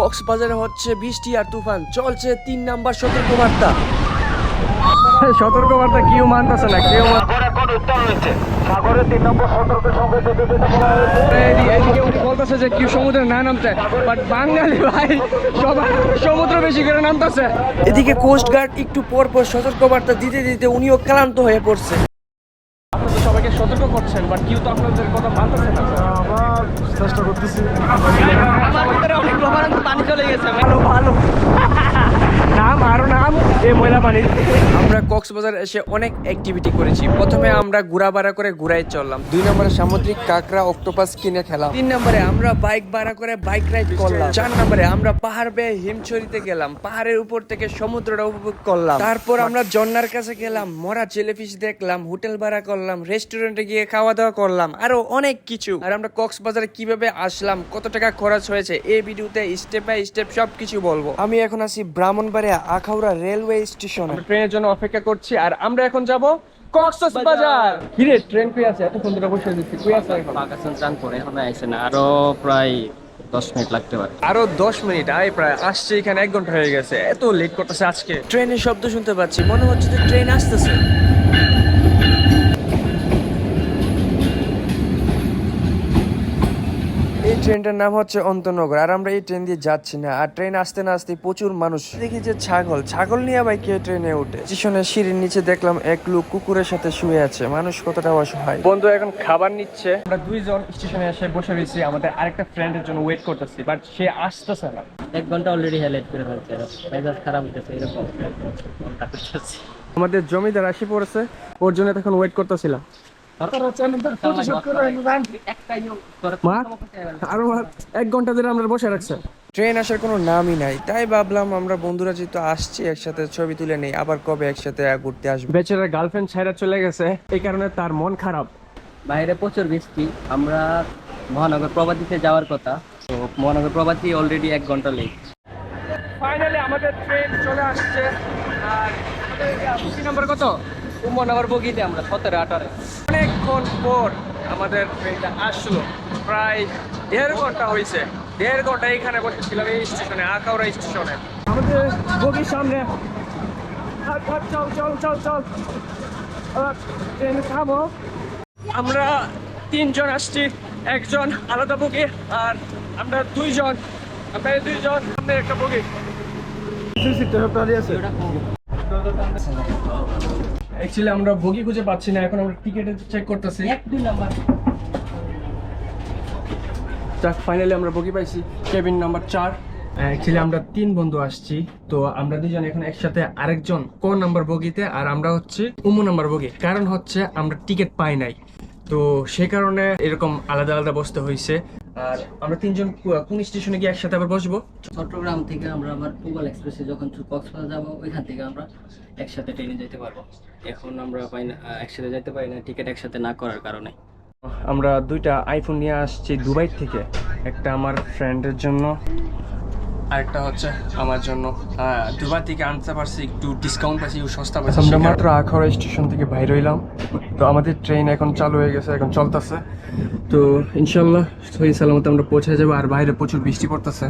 কক্সবাজারে হচ্ছে বৃষ্টি আর তুফান। চলছে তিন নাম্বার সতর্কবার্তা। সতর্কবার্তা কেউ মানতেছে না কেউ বলতেছে যে কেউ সমুদ্রে না নামতে বাট বাঙালি ভাই সবাই সমুদ্র বেশি করে নামতেছে। এদিকে কোস্ট গার্ড একটু পর পর সতর্কবার্তা দিতে দিতে উনিও ক্লান্ত হয়ে পড়ছে। আপনারা তো সতর্ক করছেন বাট কেউ তো আপনাদের কথা মানতেছে না আমরা চেষ্টা করতেছি। আমার ভিতরে অনেক লোভারান্ত পানি চলে গেছে ভালো ভালো। নাম আরও নাম। এই ময়লা পানি আমরা কক্সবাজার এসে অনেক অ্যাক্টিভিটি করেছি। প্রথমে আমরা ঘোরা ভাড়া করে ঘুরাই চললাম। দুই নম্বরে সামুদ্রিক কাঁকড়া অক্টোপাস কিনে খেলাম। তিন নম্বরে আমরা বাইক ভাড়া করে বাইক রাইড করলাম। চার নম্বরে আমরা পাহাড় বেয়ে হিমছড়িতে গেলাম। পাহাড়ের উপর থেকে সমুদ্রটা উপভোগ করলাম। তারপর আমরা জন্নার কাছে গেলাম। মরা জেলিফিশ দেখলাম হোটেল ভাড়া করলাম রেস্টুরেন্টে গিয়ে খাওয়া দাওয়া করলাম আরও অনেক কিছু। আর আমরা কক্সবাজারে কীভাবে আসলাম কত টাকা খরচ হয়েছে এই ভিডিওতে স্টেপ বাই স্টেপ সবকিছু বলব। আমি এখন আছি ব্রাহ্মণবাড়িয়া আখাউড়া রেলওয়ে স্টেশন ট্রেনের জন্য অপেক্ষা করছি আর আমরা এখন যাব কক্সবাজার। কিরে ট্রেন কই আছে? এত সুন্দর বসে দিচ্ছি কই আছে এখন? পাকিস্তান চাঁদপুর এখন আইছে না আরও প্রায় দশ মিনিট লাগতে পারে। আরও দশ মিনিট আয় প্রায় আসছে এখানে এক ঘণ্টা হয়ে গেছে এত লেট করতেছে আজকে। ট্রেনের শব্দ শুনতে পাচ্ছি মনে হচ্ছে যে ট্রেন আসতেছে এই ট্রেনটার নাম হচ্ছে অন্তনগর আর আমরা এই ট্রেন দিয়ে যাচ্ছি না আর ট্রেন আসতে না আসতে প্রচুর মানুষ। দেখি যে ছাগল ছাগল নিয়ে আবার কে ট্রেনে উঠে। স্টেশনের সিঁড়ির নিচে দেখলাম এক লোক কুকুরের সাথে শুয়ে আছে মানুষ কতটা অসহায়। বন্ধু এখন খাবার নিচ্ছে। আমরা দুইজন স্টেশনে এসে বসে রয়েছি আমাদের আরেকটা ফ্রেন্ডের জন্য ওয়েট করতেছি বাট সে আসতেছে না। এক ঘণ্টা অলরেডি হেলেট করে ফেলছে মেজাজ খারাপ হইতেছে এরকম। আমাদের জমিদার আসি পড়েছে ওর জন্য এখন ওয়েট করতেছিলাম। আরও এক ঘণ্টা ধরে আমরা বসে রাখছে। ট্রেন আসার কোনো নামই নাই। তাই ভাবলাম আমরা বন্ধুরা যেহেতু আসছি একসাথে ছবি তুলে নেই আবার কবে একসাথে ঘুরতে আসব? বেচারা গার্লফ্রেন্ড ছাইরা চলে গেছে এই কারণে তার মন খারাপ। বাইরে প্রচুর বৃষ্টি আমরা মহানগর প্রবাদীতে যাওয়ার কথা। তো মহানগর প্রবাদী অলরেডি এক ঘণ্টা লেট ফাইনালি আমাদের ট্রেন চলে আসছে। আর নাম্বার কত? মহানগর বগিতে আমরা সতেরো আঠারো। অনেকক্ষণ পর আমাদের ট্রেনটা আসলো। প্রায় দেড় ঘণ্টা হয়েছে দেড় ঘণ্টা এখানে বসেছিলাম এই স্টেশনে আকাউরা স্টেশনে আমাদের বগির সামনে। চল চল চল চল। ট্রেনে থামো। আমরা তিনজন আসছি একজন আলাদা বগি আর আমরা দুইজন। আমরা দুইজন সামনে একটা বগি অ্যাকচুয়ালি আমরা বগি খুঁজে পাচ্ছি না এখন আমরা টিকেটে চেক করতেছি। এক দুই নাম্বার যাক ফাইনালি আমরা বগি পাইছি কেবিন নাম্বার চার। অ্যাকচুয়ালি আমরা তিন বন্ধু আসছি তো আমরা দুজন এখন একসাথে আরেকজন ক নাম্বার বগিতে আর আমরা হচ্ছে উমু নাম্বার বগি কারণ হচ্ছে আমরা টিকিট পাই নাই। তো সেই কারণে এরকম আলাদা আলাদা বসতে হয়েছে আর আমরা তিনজন কোন স্টেশনে গিয়ে একসাথে আবার বসবো? চট্টগ্রাম থেকে আমরা আবার পূবাল এক্সপ্রেসে যখন কক্সবাজার যাব ওইখান থেকে আমরা একসাথে ট্রেনে যেতে পারব। এখন আমরা পাই না একসাথে যেতে পারি না টিকিট একসাথে না করার কারণে। আমরা দুইটা আইফোন নিয়ে আসছি দুবাই থেকে একটা আমার ফ্রেন্ডের জন্য। আরেকটা হচ্ছে আমার জন্য। দুবার থেকে আনতে পারছি একটু ডিসকাউন্ট পাচ্ছি সস্তা পাচ্ছি আমরা মাত্র আখড়া স্টেশন থেকে বাইরে হইলাম। তো আমাদের ট্রেন এখন চালু হয়ে গেছে এখন চলতেছে। তো ইনশাল্লাহ সহি সালামতে আমরা পৌঁছে যাব আর বাইরে প্রচুর বৃষ্টি পড়তেছে।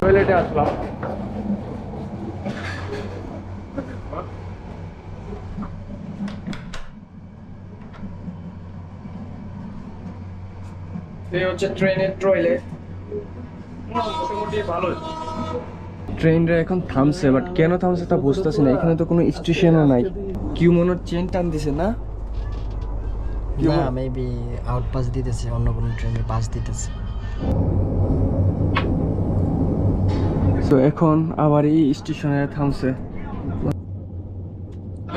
টয়লেটে আসলাম। এই হচ্ছে ট্রেনের টয়লেট মোটামুটি ভালো ট্রেনটা এখন থামছে বাট কেন থামছে তা বুঝতেছি না। এখানে তো কোনো স্টেশনও নাই। কিউ মনে চেন টান দিছে না? না মেবি আউট পাস দিতেছে অন্য কোনো ট্রেনে পাস দিতেছে। তো এখন আবার এই স্টেশনে থামছে।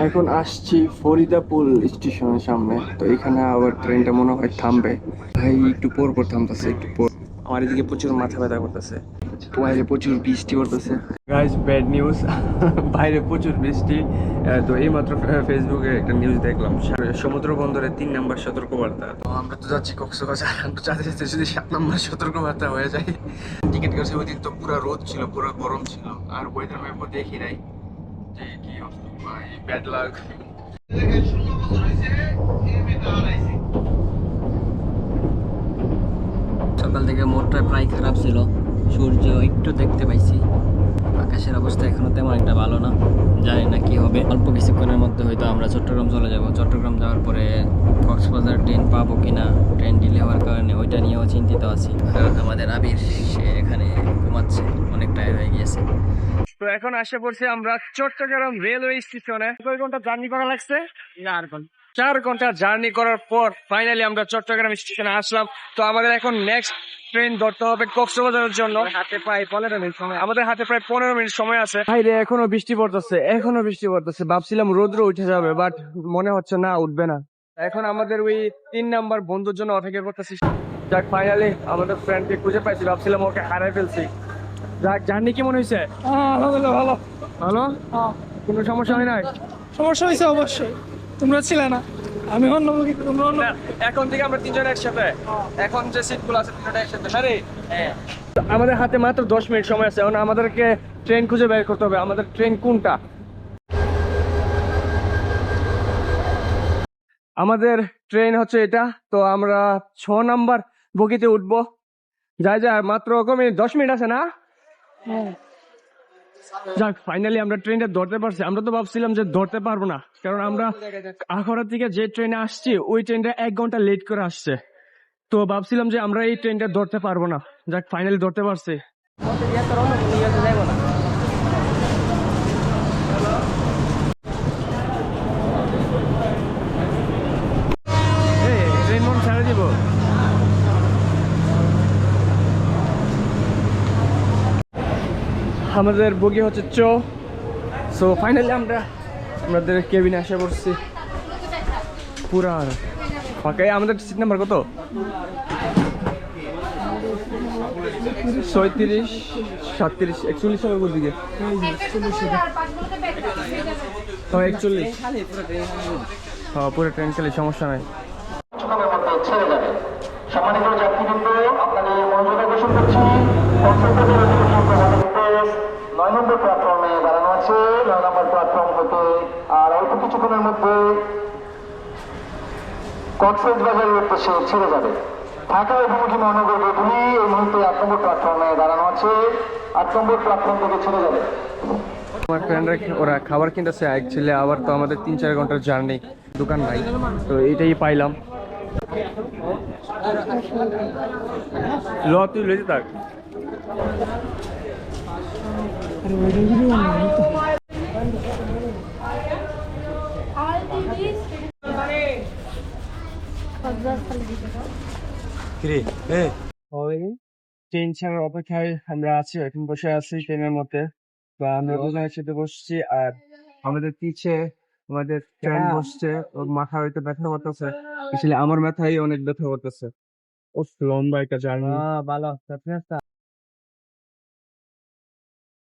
এখন আসছি ফরিদাপুর স্টেশনের সামনে। তো এখানে আবার ট্রেনটা মনে হয় থামবে। ভাই একটু পর পর থামতেছে একটু পর। আমার এদিকে প্রচুর মাথা ব্যথা করতেছে। বাইরে প্রচুর বৃষ্টি করতেছে গাইজ ব্যাড নিউজ বাইরে প্রচুর বৃষ্টি। তো এই মাত্র ফেসবুকে একটা নিউজ দেখলাম। সমুদ্র বন্দরে তিন নম্বর সতর্কবার্তা। তো আমরা তো যাচ্ছি কক্সবাজার। চাতে চাতে যদি সাত নম্বর সতর্কবার্তা হয়ে যায় টিকিট কাছে ওই দিন তো পুরো রোদ ছিল পুরো গরম ছিল। আর ওয়েদার ম্যাপও দেখি নাই। সকাল থেকে মোটটা প্রায় খারাপ ছিল। সূর্য একটু দেখতে পাইছি। আকাশের অবস্থা এখনও তেমন একটা ভালো না। জানি না কি হবে। অল্প কিছুক্ষণের মধ্যে হয়তো আমরা চট্টগ্রাম চলে যাব। চট্টগ্রাম যাওয়ার পরে কক্সবাজার ট্রেন পাবো কিনা, ট্রেন ডিলে হওয়ার কারণে ওইটা নিয়েও চিন্তিত আছি। আর আমাদের আবির সে এখানে ঘুমাচ্ছে, অনেক টায়ার হয়ে গিয়েছে। তো এখন আসে পড়ছি আমরা চট্টগ্রাম রেলওয়ে স্টেশনে। কয় ঘণ্টা জার্নি করা লাগছে? চার ঘণ্টা। চার ঘণ্টা জার্নি করার পর ফাইনালি আমরা চট্টগ্রাম স্টেশনে আসলাম। তো আমাদের এখন নেক্সট ট্রেন ধরতে হবে কক্সবাজারের জন্য। হাতে প্রায় পনেরো মিনিট সময় আমাদের হাতে প্রায় পনেরো মিনিট সময় আছে। বাইরে এখনও বৃষ্টি পড়তেছে এখনও বৃষ্টি পড়তেছে। ভাবছিলাম রৌদ্র উঠে যাবে বাট মনে হচ্ছে না উঠবে না। এখন আমাদের ওই তিন নাম্বার বন্ধুর জন্য অপেক্ষা করতেছি। যাক ফাইনালি আমাদের ফ্রেন্ডকে খুঁজে পাইছি ভাবছিলাম ওকে হারাই ফেলছি। যাক জার্নি কেমন হয়েছে? আলহামদুলিল্লাহ ভালো। ভালো? কোনো সমস্যা হয় নাই? সমস্যা হয়েছে অবশ্যই। তোমরা ছিলে না। আমি অন্য তোমরা অন্য এখন থেকে আমরা তিনজন একসাথে। এখন যে সিটগুলো আছে একসাথে। না আমাদের হাতে মাত্র দশ মিনিট সময় আছে। এখন আমাদেরকে ট্রেন খুঁজে বের করতে হবে। আমাদের ট্রেন কোনটা? আমাদের ট্রেন হচ্ছে এটা। তো আমরা ছ নাম্বার বগিতে উঠবো। যাই যা মাত্র কমে দশ মিনিট আছে না? যাক ফাইনালি আমরা ট্রেনটা ধরতে পারছি। আমরা তো ভাবছিলাম যে ধরতে পারব না কারণ আমরা আখড়া থেকে যে ট্রেনে আসছি ওই ট্রেনটা এক ঘণ্টা লেট করে আসছে। তো ভাবছিলাম যে আমরা এই ট্রেনটা ধরতে পারব না। যাক ফাইনালি ধরতে পারছি। আমাদের বগি হচ্ছে চো। সো ফাইনালি আমরা আমাদের কেবিনে এসে পড়ছি। পুরা ফাঁকা এই আমাদের সিট নাম্বার কত? ছয়ত্রিশ, সাতত্রিশ, একচল্লিশ হবে কোন দিকে হ্যাঁ একচল্লিশ। হ্যাঁ পুরো ট্রেন খালি সমস্যা নাই। সম্মানিত যাত্রীবৃন্দ আপনাদের মনোযোগ আকর্ষণ করছি কক্সবাজার অধিবেশন প্রধান এক্সপ্রেস নয় নম্বর প্ল্যাটফর্মে দাঁড়ানো আছে নয় নম্বর প্ল্যাটফর্ম হতে আর অল্প কিছুক্ষণের মধ্যে কক্সবাজারের উদ্দেশ্যে ছেড়ে যাবে। ঢাকা অভিমুখী মহানগর গোধূলি এই মুহূর্তে আট নম্বর প্ল্যাটফর্মে দাঁড়ানো আছে। আট নম্বর প্ল্যাটফর্ম থেকে ছেড়ে যাবে। আমার ফ্রেন্ডরা ওরা খাবার কিনতেছে অ্যাকচুয়ালি আবার তো আমাদের তিন চার ঘণ্টার জার্নি দোকান নাই তো এইটাই পাইলাম। ল, তুই থাক। ওই ট্রেন ছাড়ার অপেক্ষায় আমরা আছি এখন বসে আছি ট্রেনের মধ্যে। বা আমরা দুজন একসাথে বসছি আর আমাদের পিছে আমাদের ট্রেন বসছে ওর মাথা হয়তো ব্যথা করতেছে। আসলে আমার মাথায় অনেক ব্যথা করতেছে। ও লম্বা একটা জার্নি ভালো